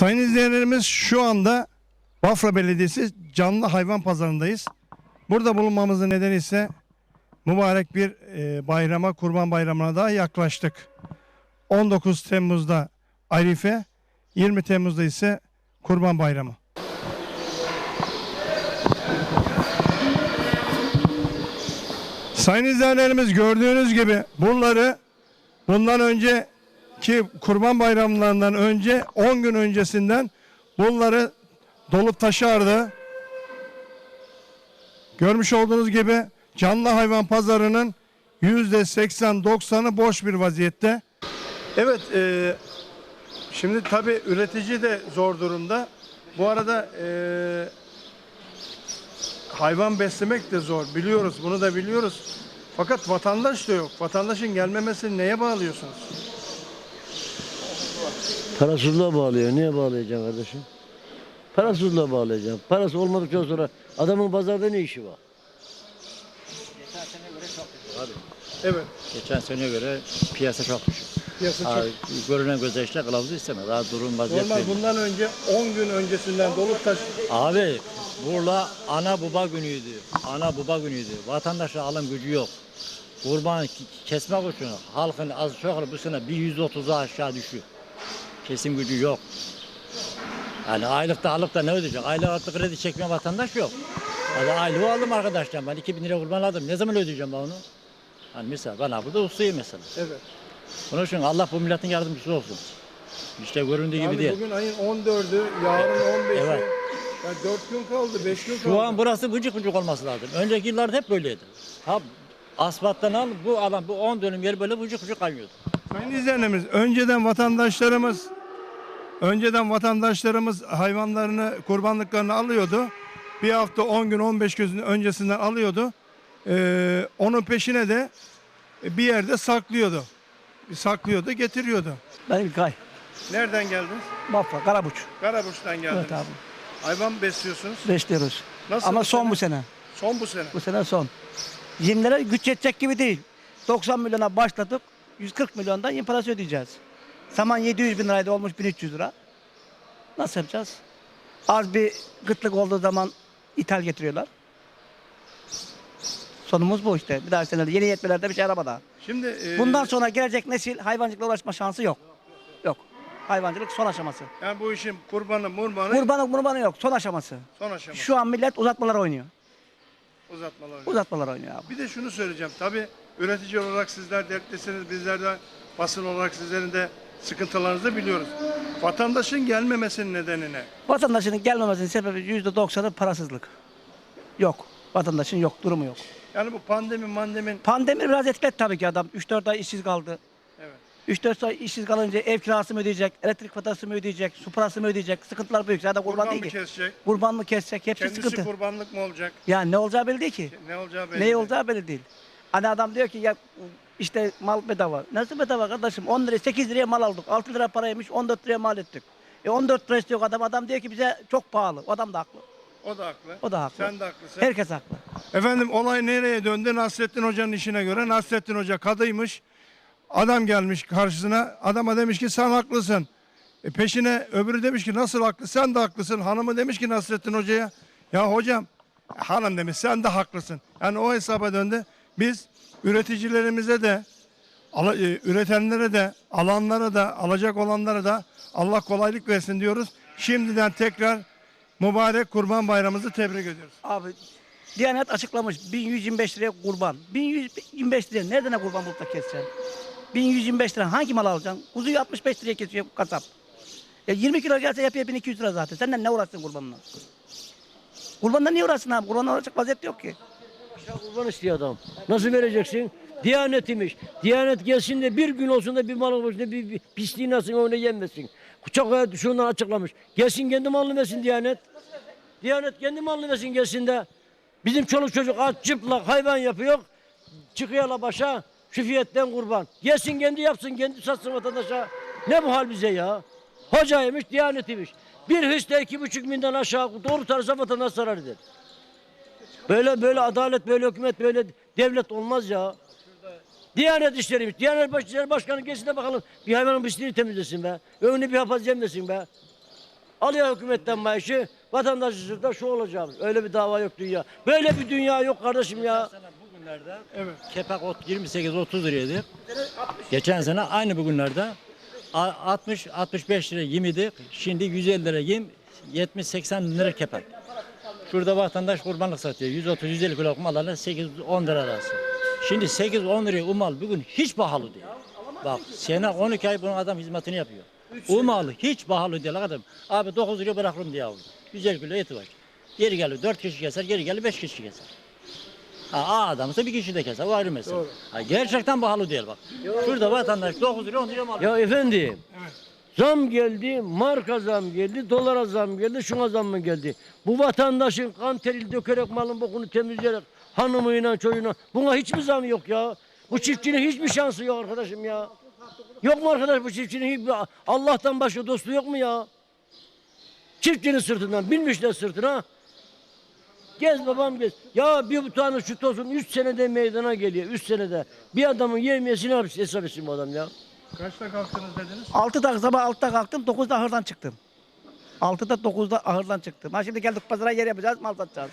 Sayın izleyenlerimiz şu anda Bafra Belediyesi canlı hayvan pazarındayız. Burada bulunmamızın nedeni ise mübarek bir e, bayrama, kurban bayramına daha yaklaştık. 19 Temmuz'da Arife, 20 Temmuz'da ise Kurban Bayramı. Sayın izleyenlerimiz gördüğünüz gibi bunları bundan önce ki kurban bayramlarından önce 10 gün öncesinden bunları dolup taşardı. Görmüş olduğunuz gibi canlı hayvan pazarının %80-90'ı boş bir vaziyette. Evet, e, şimdi tabii üretici de zor durumda. Bu arada e, hayvan beslemek de zor. Biliyoruz, bunu da biliyoruz. Fakat vatandaş da yok. Vatandaşın gelmemesini neye bağlıyorsunuz? Parasızlığa bağlıyor. Niye bağlayacağım kardeşim? Parasızlığa bağlayacağım. Parası olmadıktan sonra adamın pazarda ne işi var? Evet. Geçen seneye göre piyasa çok düşük. Piyasa çok. Görünen göze işte kılavuzu istemez. Daha durum vaziyet Normal bundan önce 10 gün öncesinden dolup taş Abi burada ana baba günüydü. Ana baba günüydü. Vatandaşa alım gücü yok. Kurban kesmek için halkın az çok bu sene bir yüz otuza aşağı düşüyor. Kesim gücü yok. Yani aylıkta alıp da ne ödeyecek? Aylık artık kredi çekmeyen vatandaş yok. Hadi aylığı aldım arkadaşlar. Ben 2000 lira kurban aldım. Ne zaman ödeyeceğim ben onu? Hani mesela ben burada ustayım mesela. Evet. Onun için Allah bu milletin yardımcısı olsun. İşte göründüğü gibi Yani değil. bugün ayın 14'ü, yarın 15'i. Evet. Ya 4 gün kaldı, 5 gün kaldı. Şu an burası vıcık vıcık olması lazım. Önceki yıllarda hep böyleydi. Ha asfalttan al bu alan bu 10 dönüm yer böyle vıcık vıcık kaynıyordu. Sayın izleyenlerimiz, önceden vatandaşlarımız önceden vatandaşlarımız hayvanlarını, kurbanlıklarını alıyordu. Bir hafta 10 gün, 15 gün öncesinden alıyordu. Ee, onun peşine de bir yerde saklıyordu. Saklıyordu, getiriyordu. Ben İlkay. Nereden geldiniz? Bafra, Karabuç. Karaburç'tan geldiniz. Evet abi. Hayvan besliyorsunuz. Besliyoruz. Nasıl Ama bu son sene? bu sene. Son bu sene. Bu sene son. Yemlere güç yetecek gibi değil. 90 milyona başladık. 140 milyondan yem parası ödeyeceğiz. Saman 700 bin liraydı olmuş 1300 lira. Nasıl yapacağız? Az bir gıtlık olduğu zaman ithal getiriyorlar. Sonumuz bu işte. Bir daha senede yeni yetmelerde bir şey araba daha. Şimdi e, Bundan sonra gelecek nesil hayvancılıkla uğraşma şansı yok. Yok. Hayvancılık son aşaması. yani bu işin kurbanı, murbanı Kurbanı murbanı yok. Son aşaması. son aşama. Şu an millet uzatmalar oynuyor. Uzatmalar. Uzatmalar oynuyor abi. Bir de şunu söyleyeceğim. Tabii üretici olarak sizler dertlisiniz. Bizler de basın olarak sizlerin de sıkıntılarınızı biliyoruz. Vatandaşın gelmemesinin nedeni ne? Vatandaşın gelmemesinin sebebi yüzde doksanı parasızlık. Yok. Vatandaşın yok. Durumu yok. Yani bu pandemi mandemin Pandemi biraz etkiledi tabii ki adam. 3-4 ay işsiz kaldı. evet. 3-4 ay işsiz kalınca ev kirası mı ödeyecek, elektrik faturası mı ödeyecek, su parası mı ödeyecek? Sıkıntılar büyük. Zaten kurban, kurban değil mı ki. kesecek? Kurban mı kesecek? Hepsi Kendisi sıkıntı. kurbanlık mı olacak? Yani ne olacağı belli değil ki. Ne olacağı belli. Ne değil. olacağı belli değil. Hani adam diyor ki ya işte mal bedava. Nasıl bedava kardeşim? 10 liraya 8 liraya mal aldık. 6 lira paraymış 14 liraya mal ettik. E 14 lira istiyor adam. Adam diyor ki bize çok pahalı. O adam da haklı. O da haklı. O da haklı. Sen de haklısın. Herkes haklı. Efendim olay nereye döndü? Nasrettin Hoca'nın işine göre. Nasrettin Hoca kadıymış. Adam gelmiş karşısına. Adama demiş ki sen haklısın. E peşine öbürü demiş ki nasıl haklı? Sen de haklısın. Hanımı demiş ki Nasrettin Hoca'ya. Ya hocam hanım demiş sen de haklısın. Yani o hesaba döndü. Biz üreticilerimize de e, üretenlere de alanlara da alacak olanlara da Allah kolaylık versin diyoruz. Şimdiden tekrar mübarek kurban bayramımızı tebrik ediyoruz. Abi Diyanet açıklamış 1125 liraya kurban. 1125 liraya nereden kurban bulup da keseceksin? 1125 lira hangi mal alacaksın? Kuzuyu 65 liraya kesiyor kasap. E 20 kilo gelse yapıyor 1200 lira zaten. Senden ne uğraşsın kurbanla? Kurbanla niye uğraşsın abi? Kurbanla uğraşacak vaziyet yok ki. Kurban istiyor adam. Nasıl vereceksin? Diyanet imiş. Diyanet gelsin de bir gün olsun da bir mal olsun da bir, bir pisliğin alsın onu yenmesin. Çok şundan açıklamış. Gelsin kendi malını versin Diyanet. Diyanet kendi malını versin gelsin de. Bizim çoluk çocuk aç çıplak hayvan yapıyor. Çıkıyorlar başa şu fiyetten kurban. Gelsin kendi yapsın kendi satsın vatandaşa. Ne bu hal bize ya? Hocaymış Diyanetiymiş. Bir hırsla iki buçuk binden aşağı doğru tarza vatandaş zarar eder. Böyle böyle adalet, böyle hükümet, böyle devlet olmaz ya. Diyanet işleriymiş. Diyanet Baş- İşleri Başkanı gelsin de bakalım bir hayvanın pisliğini temizlesin be. Önüne bir hapaz yemesin be. Alıyor hükümetten maaşı. Vatandaşı sırtında şu olacak. Öyle bir dava yok dünya. Böyle bir dünya yok kardeşim ya. Bugünlerde Evet. kepek ot 28-30 liraydı. Geçen sene aynı bugünlerde a- 60 65 lira yem idi. Şimdi 150 lira yem 70-80 lira kepek. Şurada vatandaş kurbanlık satıyor. 130-150 kilo mallarla 8-10 lira arası. Şimdi 8-10 liraya o mal bugün hiç pahalı değil. Bak sene 12 ay bunun adam hizmetini yapıyor. O mal hiç pahalı değil adam. Abi 9 liraya bırakırım diye aldı. 150 kilo eti var. Geri geliyor 4 kişi keser, geri geliyor 5 kişi keser. Ha, A adamsa bir kişi de keser, o ayrı mesele. Ha, gerçekten pahalı değil bak. Şurada vatandaş 9 lira 10 lira mal. Ya efendim. Zam geldi, marka zam geldi, dolara zam geldi, şuna zam mı geldi? Bu vatandaşın kan terili dökerek malın bokunu temizleyerek hanımıyla çocuğuna buna hiç mi zam yok ya? Bu çiftçinin hiçbir şansı yok arkadaşım ya. Yok mu arkadaş bu çiftçinin hiçbir Allah'tan başka dostu yok mu ya? Çiftçinin sırtından binmişler sırtına. Gez babam gez. Ya bir tane şu tosun 3 senede meydana geliyor. 3 senede. Bir adamın yemiyesini hesap etsin bu adam ya. Kaçta kalktınız dediniz? 6'da sabah 6'da kalktım 9'da ahırdan çıktım. 6'da 9'da ahırdan çıktım. Ha şimdi geldik pazara yer yapacağız mal satacağız.